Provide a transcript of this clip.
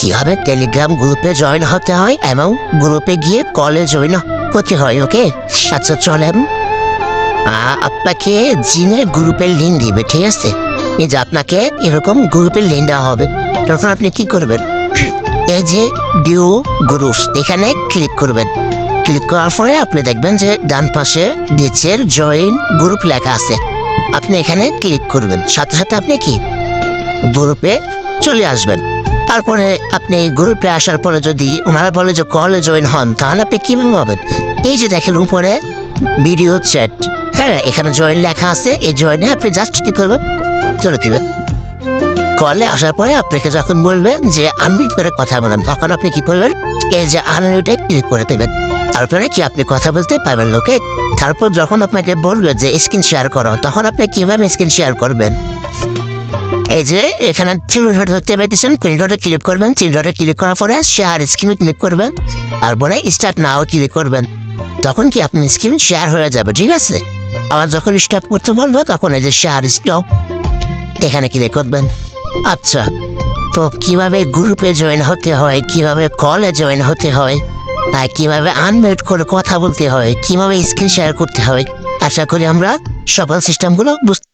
কীভাবে টেলিগ্রাম গ্রুপে জয়েন হতে হয় এবং গ্রুপে গিয়ে কলে জয়েন করতে হয় ওকে আচ্ছা চলেন। আপনাকে জিনের গ্রুপের লিঙ্ক দিবে, ঠিক আছে? এই যে আপনাকে এরকম গ্রুপের লিঙ্ক দেওয়া হবে। তখন আপনি কি করবেন? এই যে ডিউ গ্রুপ এখানে ক্লিক করবেন। ক্লিক করার পরে আপনি দেখবেন যে ডান পাশে নিচের জয়েন গ্রুপ লেখা আছে। আপনি এখানে ক্লিক করবেন। সাথে সাথে আপনি কি? গ্রুপে চলে আসবেন। তারপরে আপনি গ্রুপে আসার পরে যদি ওনারা বলে যে কলে জয়েন হন, তাহলে আপনি কীভাবে হবেন? এই যে দেখেন উপরে ভিডিও চ্যাট হ্যাঁ এখানে জয়েন লেখা আছে, এই জয়েনে আপনি জাস্ট কি করবেন, চলে দিবেন কলে আসার পরে আপনাকে যখন বলবেন যে আনমিট করে কথা বলেন তখন আপনি কি করবেন? এই যে আনমিটে ক্লিক করে দেবেন। তারপরে কি আপনি কথা বলতে পারবেন লোকে? তারপর যখন আপনাকে বলবে যে, স্ক্রিন শেয়ার করো তখন আপনি কীভাবে স্ক্রিন শেয়ার করবেন? এই যে, এখানে থ্রি ডট ধরতে পেরেছেন থ্রি ডটে ক্লিক করবেন থ্রি ডটে ক্লিক করার পরে শেয়ার স্ক্রিনে ক্লিক করবেন, তারপরে স্টার্ট নাও ক্লিক করবেন। তখন কি আপনি স্ক্রিন শেয়ার হয়ে যাবে, ঠিক আছে? আবার যখন স্টার্ট করতে বলব, তখন এই যে শেয়ার স্টপ এখানে ক্লিক করবেন। আচ্ছা তো কীভাবে গ্রুপে জয়েন হতে হয়, কীভাবে কলে জয়েন হতে হয়, আর কীভাবে আনমিউট করে কথা বলতে হয়, কীভাবে স্ক্রিন শেয়ার করতে হয়, আশা করি আমরা সকল সিস্টেমগুলো বুঝতে